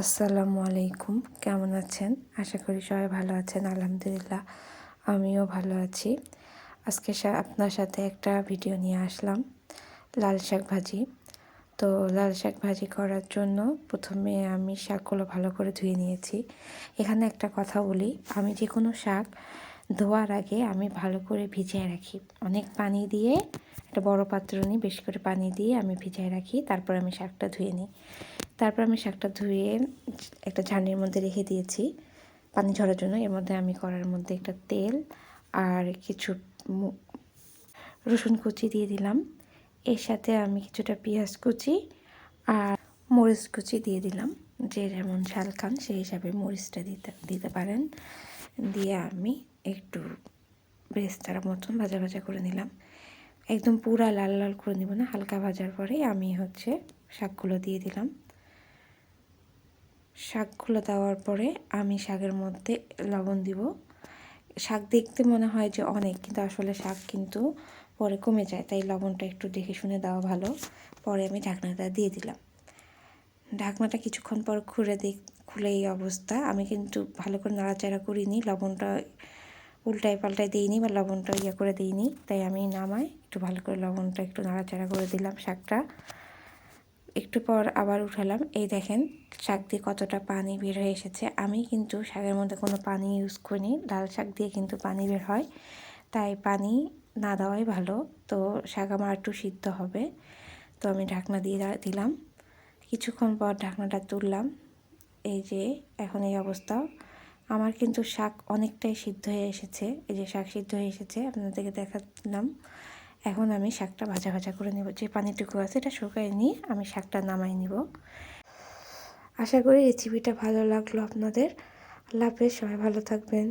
আসসালামু আলাইকুম। কেমন আছেন? আশা করি সবাই ভালো আছেন, আলহামদুলিল্লাহ। আমিও ভালো আছি। আজকে আপনার সাথে একটা ভিডিও নিয়ে আসলাম, লাল শাক ভাজি। তো লাল শাক ভাজি করার জন্য প্রথমে আমি শাকগুলো ভালো করে ধুয়ে নিয়েছি। এখানে একটা কথা বলি, আমি যে কোনো শাক ধোয়ার আগে আমি ভালো করে ভিজিয়ে রাখি। অনেক পানি দিয়ে, একটা বড় পাত্র নিই বেশি করে পানি দিয়ে আমি ভিজিয়ে রাখি, তারপর আমি শাকটা ধুয়ে নিই। তারপর আমি শাকটা ধুয়ে একটা ঝাঁড়ির মধ্যে রেখে দিয়েছি পানি ঝরার জন্য। এর মধ্যে আমি কড়ার মধ্যে একটা তেল আর কিছু রসুন কুচি দিয়ে দিলাম। এর সাথে আমি কিছুটা পেঁয়াজ কুচি আর মরিচ কুচি দিয়ে দিলাম, যে যেমন ঝাল খান সেই হিসাবে মরিচটা দিতে দিতে পারেন। দিয়ে আমি একটু বেস্তার মতন ভাজা ভাজা করে নিলাম। একদম পুরা লাল লাল করে নিব না, হালকা ভাজার পরে আমি হচ্ছে শাকগুলো দিয়ে দিলাম। শাকগুলো দেওয়ার পরে আমি শাকের মধ্যে লবণ দিব। শাক দেখতে মনে হয় যে অনেক, কিন্তু আসলে শাক কিন্তু পরে কমে যায়, তাই লবণটা একটু দেখে শুনে দেওয়া ভালো। পরে আমি ঢাকনাটা দিয়ে দিলাম। ঢাকনাটা কিছুক্ষণ পর খুলে দেখ, খুলে এই অবস্থা। আমি কিন্তু ভালো করে নাড়াচাড়া করিনি, লবণটা উল্টায় পাল্টায় দিইনি বা লবণটা ইয়ে করে দিইনি, তাই আমি নামাই একটু ভালো করে লবণটা একটু নাড়াচাড়া করে দিলাম শাকটা। একটু পর আবার উঠালাম। এই দেখেন, শাক দিয়ে কতটা পানি বের হয়ে এসেছে। আমি কিন্তু শাকের মধ্যে কোনো পানি ইউজ করিনি। লাল শাক দিয়ে কিন্তু পানি বের হয়। তাই পানি না দেওয়াই ভালো। তো শাক আমার একটু সিদ্ধ হবে। তো আমি ঢাকনা দিয়ে দিলাম। কিছুক্ষণ পর ঢাকনাটা তুললাম। এই যে, এখন এই অবস্থা। আমার কিন্তু শাক অনেকটাই সিদ্ধ হয়ে এসেছে। এই যে শাক সিদ্ধ হয়ে এসেছে, আপনাদেরকে দেখালাম। এখন আমি শাকটা ভাজা ভাজা করে নেব। যে পানিটুকু আছে এটা শুকাই নিয়ে আমি শাকটা নামাই নিব। আশা করি রেসিপিটা ভালো লাগল আপনাদের। আল্লাহ হাফেজ, সবাই ভালো থাকবেন।